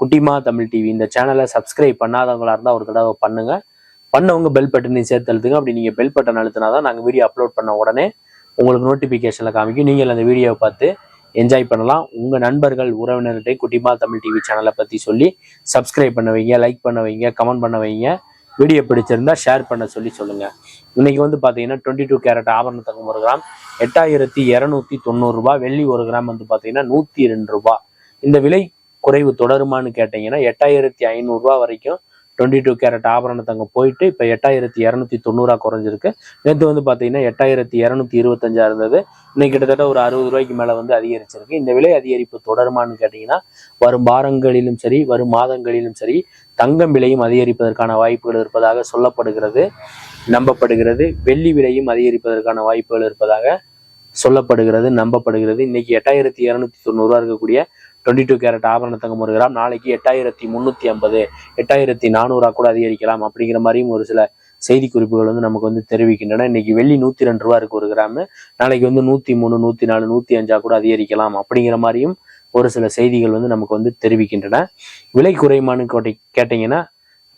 குட்டிமா தமிழ் டிவி இந்த சேனலை சப்ஸ்கிரைப் பண்ணாதவங்களா இருந்தால் ஒரு தடவை பண்ணுங்க. பண்ணவங்க பெல் பட்டனை சேர்த்து அழுத்துங்க. அப்படி நீங்கள் பெல் பட்டன் அழுத்தினா தான் நாங்கள் வீடியோ அப்லோட் பண்ண உடனே உங்களுக்கு நோட்டிஃபிகேஷனில் காமிக்கும். நீங்கள் அந்த வீடியோவை பார்த்து என்ஜாய் பண்ணலாம். உங்கள் நண்பர்கள் உறவினர்கிட்ட குட்டிமா தமிழ் டிவி சேனலை பற்றி சொல்லி சப்ஸ்கிரைப் பண்ண வைங்க லைக் பண்ண வைங்க கமெண்ட் பண்ண வைங்க. வீடியோ பிடிச்சிருந்தா ஷேர் பண்ண சொல்லி சொல்லுங்கள் இன்னைக்கு வந்து பார்த்தீங்கன்னா டுவெண்ட்டி டூ கேரட் ஆபரண தங்கம் ஒரு கிராம். எட்டாயிரத்தி இரநூத்தி தொண்ணூறுரூபா வெள்ளி ஒரு கிராம் வந்து பார்த்தீங்கன்னா நூற்றி ரெண்டு ரூபா இந்த விலை குறைவு தொடருமான்னு கேட்டீங்கன்னா எட்டாயிரத்தி ஐநூறுரூவா வரைக்கும் டுவெண்ட்டி டூ கேரட் ஆபரண தங்கம் போயிட்டு இப்போ எட்டாயிரத்தி இரநூத்தி தொண்ணூறா குறைஞ்சிருக்கு. நேற்று வந்து பார்த்தீங்கன்னா எட்டாயிரத்தி இரநூத்தி இருபத்தஞ்சா இருந்தது. இன்னைக்கு கிட்டத்தட்ட ஒரு அறுபது ரூபாய்க்கு மேலே வந்து அதிகரிச்சிருக்கு. இந்த விலை அதிகரிப்பு தொடருமான்னு கேட்டிங்கன்னா வரும் வாரங்களிலும் சரி வரும் மாதங்களிலும் சரி தங்கம் விலையும் அதிகரிப்பதற்கான வாய்ப்புகள் இருப்பதாக சொல்லப்படுகிறது நம்பப்படுகிறது. வெள்ளி விலையும் அதிகரிப்பதற்கான வாய்ப்புகள் இருப்பதாக சொல்லப்படுகிறது நம்பப்படுகிறது. இன்னைக்கு எட்டாயிரத்தி இரநூத்தி தொண்ணூறுரூவா இருக்கக்கூடிய டுவெண்ட்டி டூ கேரட் ஆபரண தங்கம் ஒரு கிராம். நாளைக்கு எட்டாயிரத்தி முந்நூற்றி ஐம்பது. எட்டாயிரத்தி நானூறா கூட அதிகரிக்கலாம். அப்படிங்கிற மாதிரியும் ஒரு சில செய்தி குறிப்புகள் வந்து நமக்கு வந்து தெரிவிக்கின்றன. இன்னைக்கு வெள்ளி நூற்றி ரெண்டு ரூபா இருக்கு ஒரு கிராம். நாளைக்கு வந்து நூற்றி மூணு நூற்றி நாலு நூற்றி அஞ்சா கூட அதிகரிக்கலாம். அப்படிங்கிற மாதிரியும் ஒரு சில செய்திகள் வந்து நமக்கு வந்து தெரிவிக்கின்றன. விலை குறையுமான்னு கேட்டி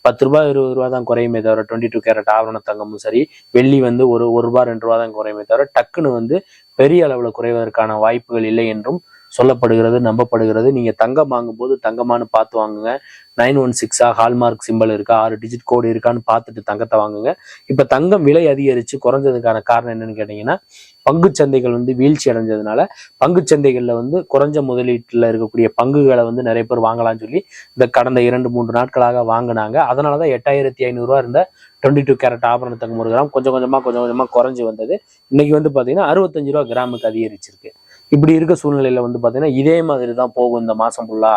பத்து ரூபாய் இருபது ரூபா தான் குறையுமே தவிர டுவெண்ட்டி டூ கேரட் ஆவரண தங்கமும் சரி வெள்ளி வந்து ஒரு ஒரு ரூபா ரெண்டு ரூபா தான் குறையுமே தவிர டக்குன்னு வந்து பெரிய அளவில் குறைவதற்கான வாய்ப்புகள் இல்லை என்றும் சொல்லப்படுகிறது நம்பப்படுகிறது. நீங்க தங்கம் வாங்கும்போது தங்கமானு பார்த்து வாங்குங்க. நைன் ஒன் சிக்ஸா ஹால்மார்க் சிம்பிள் இருக்கா ஆறு டிஜிட் கோடு இருக்கான்னு பார்த்துட்டு தங்கத்தை வாங்குங்க. இப்ப தங்கம் விலை அதிகரிச்சு குறைஞ்சதுக்கான காரணம் என்னன்னு கேட்டீங்கன்னா பங்குச்சந்தைகள் வந்து வீழ்ச்சி அடைஞ்சதுனால பங்கு வந்து குறைஞ்ச முதலீட்டில் இருக்கக்கூடிய பங்குகளை வந்து நிறைய பேர் வாங்கலாம்னு சொல்லி இந்த கடந்த இரண்டு மூன்று நாட்களாக வாங்கினாங்க. அதனாலதான் எட்டாயிரத்தி ஐநூறுரூவா இருந்த டுவெண்ட்டி டூ கேரட் ஆபரண ஒரு கிராம் கொஞ்சம் கொஞ்சமா கொஞ்சம் கொஞ்சமா குறைஞ்சு வந்தது. இன்னைக்கு வந்து பாத்தீங்கன்னா அறுபத்தஞ்சு ரூபா கிராமுக்கு அதிகரிச்சிருக்கு. இப்படி இருக்க சூழ்நிலையில வந்து பாத்தீங்கன்னா இதே மாதிரி தான் போகும் இந்த மாசம் ஃபுல்லா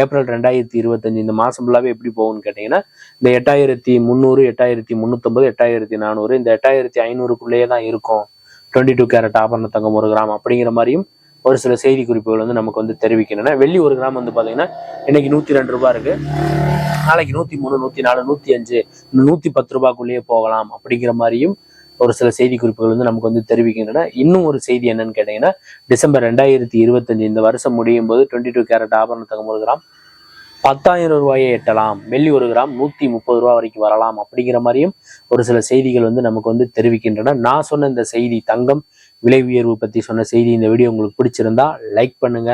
ஏப்ரல் ரெண்டாயிரத்தி இருபத்தஞ்சு இந்த மாசம் ஃபுல்லாவே எப்படி போகும்னு கேட்டீங்கன்னா இந்த எட்டாயிரத்தி முந்நூறு எட்டாயிரத்தி முந்நூத்தொன்பது எட்டாயிரத்தி நானூறு இந்த எட்டாயிரத்தி ஐநூறுக்குள்ளேயே தான் இருக்கும். டுவெண்ட்டி டூ கேரட் ஆபரண தங்கம் ஒரு கிராம் அப்படிங்கிற மாதிரியும் ஒரு சில செய்தி குறிப்புகள் வந்து நமக்கு வந்து தெரிவிக்கின்றன. வெள்ளி ஒரு கிராம் வந்து பாத்தீங்கன்னா இன்னைக்கு நூத்தி ரெண்டு ரூபா இருக்கு. நாளைக்கு நூத்தி மூணு நூத்தி நாலு நூத்தி அஞ்சு நூத்தி பத்து ரூபாய்க்குள்ளேயே போகலாம் அப்படிங்கிற மாதிரியும் ஒரு சில செய்தி குறிப்புகள் வந்து நமக்கு வந்து தெரிவிக்கின்றன. இன்னும் ஒரு செய்தி என்னன்னு கேட்டீங்கன்னா டிசம்பர் ரெண்டாயிரத்தி இருபத்தஞ்சு இந்த வருஷம் முடியும் போது டுவெண்ட்டி டூ கேரட் ஆபரண தங்கம் ஒரு கிராம் பத்தாயிரம் ரூபாயை எட்டலாம். வெள்ளி ஒரு கிராம் நூத்தி முப்பது ரூபா வரைக்கும் வரலாம். அப்படிங்கிற மாதிரியும் ஒரு சில செய்திகள் வந்து நமக்கு வந்து தெரிவிக்கின்றன. நான் சொன்ன இந்த செய்தி தங்கம் விலை உயர்வு பத்தி சொன்ன செய்தி இந்த வீடியோ உங்களுக்கு பிடிச்சிருந்தா லைக் பண்ணுங்க.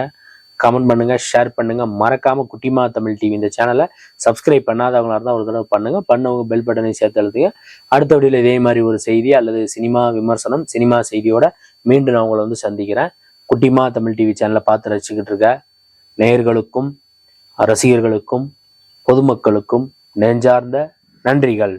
கமெண்ட் பண்ணுங்க ஷேர் பண்ணுங்க. மறக்காம குட்டிமா தமிழ் டிவி இந்த சேனலை சப்ஸ்கிரைப் பண்ணாதவங்களா இருந்தால் ஒரு தடவை பண்ணுங்க. பண்ணவங்க பெல் பட்டனை சேர்த்து எழுதுங்க அடுத்த வீடியோவில் இதே மாதிரி ஒரு செய்தி அல்லது சினிமா விமர்சனம் சினிமா செய்தியோட மீண்டும் நான் உங்களை வந்து சந்திக்கிறேன். குட்டிமா தமிழ் டிவி சேனலை பார்த்து ரசிச்சுக்கிட்டு இருக்க நேயர்களுக்கும் ரசிகர்களுக்கும் பொதுமக்களுக்கும் நெஞ்சார்ந்த நன்றிகள்.